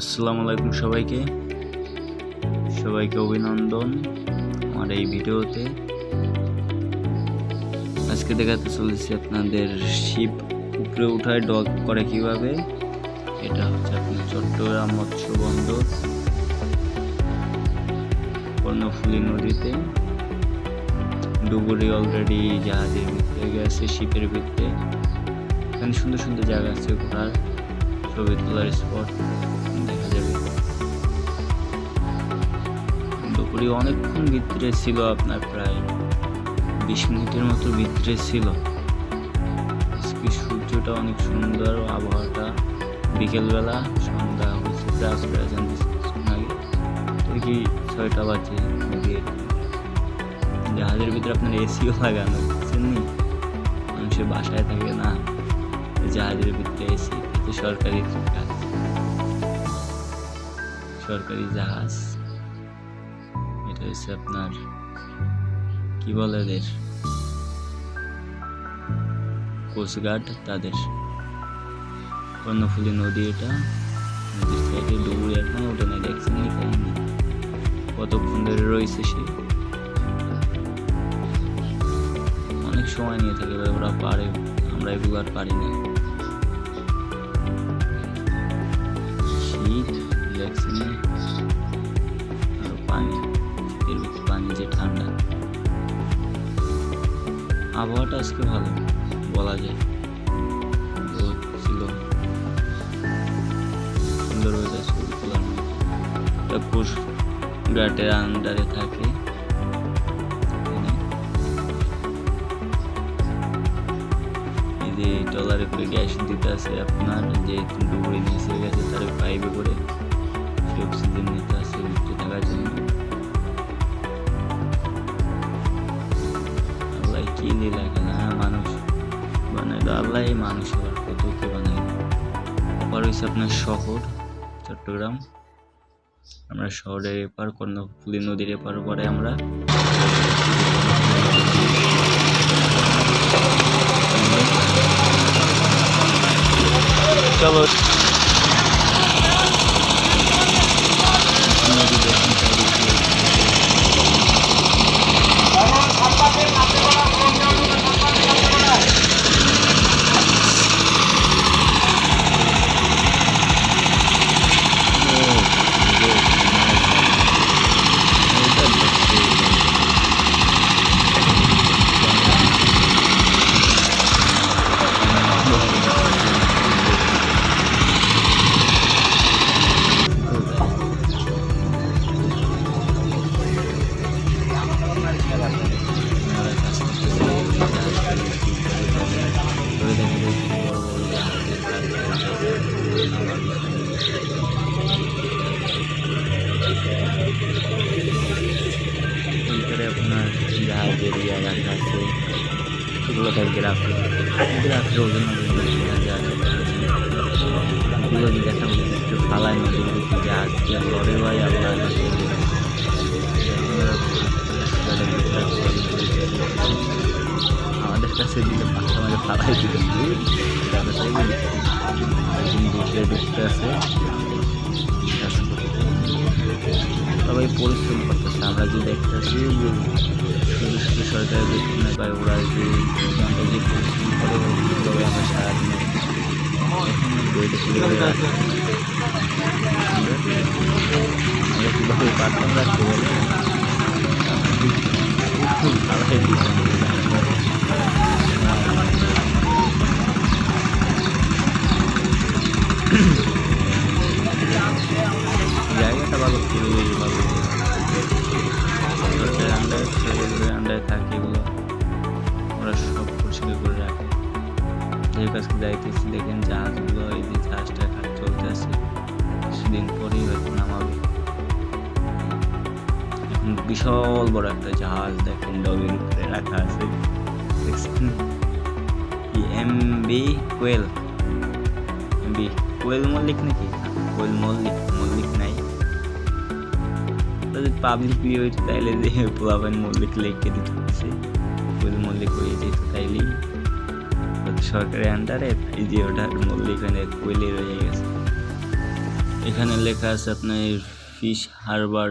আসসালামু আলাইকুম সবাইকে। সবাইকে অভিনন্দন আমার এই ভিডিওতে। আজকে দেখাতে চলেছি আপনাদের শিপ উপরে উঠায় ডগ করে কীভাবে। এটা হচ্ছে আপনার চট্টগ্রাম মৎস্য বন্দর। কর্ণফুলী নদীতে। ডুবুরি অলরেডি জাহাজের ভিতরে গেছে, শিপের ভিতরে। এখানে সুন্দর সুন্দর জায়গা আছে ঘোরার। ছবি তোলার স্পট দুপুরে অনেকক্ষণ ভিতরে ছিল আপনার প্রায় বিশ মিনিটের মতো ভিতরে ছিল। আজকে সূর্যটা অনেক সুন্দর, আবহাওয়াটা বিকেলবেলা, সন্ধ্যা হয়েছে প্রায় প্রায় আগে ওই কি ছয়টা বাজে? জাহাজের ভিতরে আপনার এসিও লাগানো বুঝছেন নি? মানুষের বাসায় থাকে না। জাহাজের ভিতরে এসি সরকারি কাজ। সরকারি জাহাজ। হচ্ছে আপনার? কি বলে এদের? কোস্টগার্ড তাদের। কর্ণফুলী নদী এটা। নদীর সাইডে ডুবুরি এখন, ওটা দেখছেন নি কাহিনি কতক্ষণ ধরে রয়েছে সে? অনেক সময় নিয়ে থাকে ওরা পারে। আমরা এগুলো আর পারি না। শীত দেখছেন আবহাওয়াটা আজকে ভালো, বলা যায়। রোদ সুন্দর ওয়েদার তোলার মতো এটা কোস্ট আন্ডারে থাকে। এই যে ট্রলারে করে গ্যাস দিতে আছে, আপনার যে ডুবুরি নিচে গেছে, তার পাইপে আল্লাহ মানুষ আবার কত কি বানাই হয়েছে আপনার শহর, চট্টগ্রাম। আমরা শহরের এপার, কর্ণফুলি নদীর এপার পরে আমরা চলো। আপনার জাহাজের ইয়া রাখা আছে সেগুলো থাকবে রাখে রাখলে ওজন এগুলো দেখা একটু ফালায় নদীর ভিতরে জাহাজ লড়ে ভাই আল্লাহ আমাদের কাছে দিলে পাঁচটা মাঝে ফালাই দিতে ঢুকতে ঢুকতে আছে কাজ করতে সবাই পরিশ্রম করতেছে আমরা যে দেখতেছি যে শুধু শুধু সরকারের বেতনে পাই ওরা যে আমরা যে পরিশ্রম করে ওগুলো আমরা সারাদিন বইটা শুরু করে রাখি আমরা কীভাবে পারতাম রাখতে বলে খুব ভালো জায়গাটা সরকারের থাকে এগুলো ওরা সব পরিষ্কার করে রাখে। যে কাজকে যাইতেছি দেখেন জাহাজগুলো এই যে জাহাজটা কাজ চলতে আছে কিছুদিন পরেই হয়তো নামাবে। এখন বিশাল বড় একটা জাহাজ দেখেন ডগের উপরে রাখা আছে। দেখছেন? M B Koel. M B Koel Mallick নাকি? কোয়েল মল্লিক মল্লিক নাই। যদি পাবলিক বিয়ে হয়েছে তাইলে যে পোলাপান মল্লিক লিখে দিতে হচ্ছে। মল্লিক হয়ে যেত তাইলেই। সরকারের আন্ডারে এই যে ওটা মল্লিক মানে কোয়েলে রয়ে গেছে। এখানে লেখা আছে আপনার ফিশ হারবার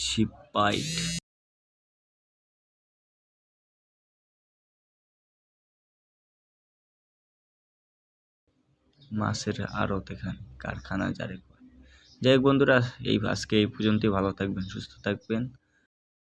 শিপ পাইট মাছের আড়ত এখানে কারখানা যারে যাই হোক বন্ধুরা এই আজকে এই পর্যন্তই। ভালো থাকবেন সুস্থ থাকবেন।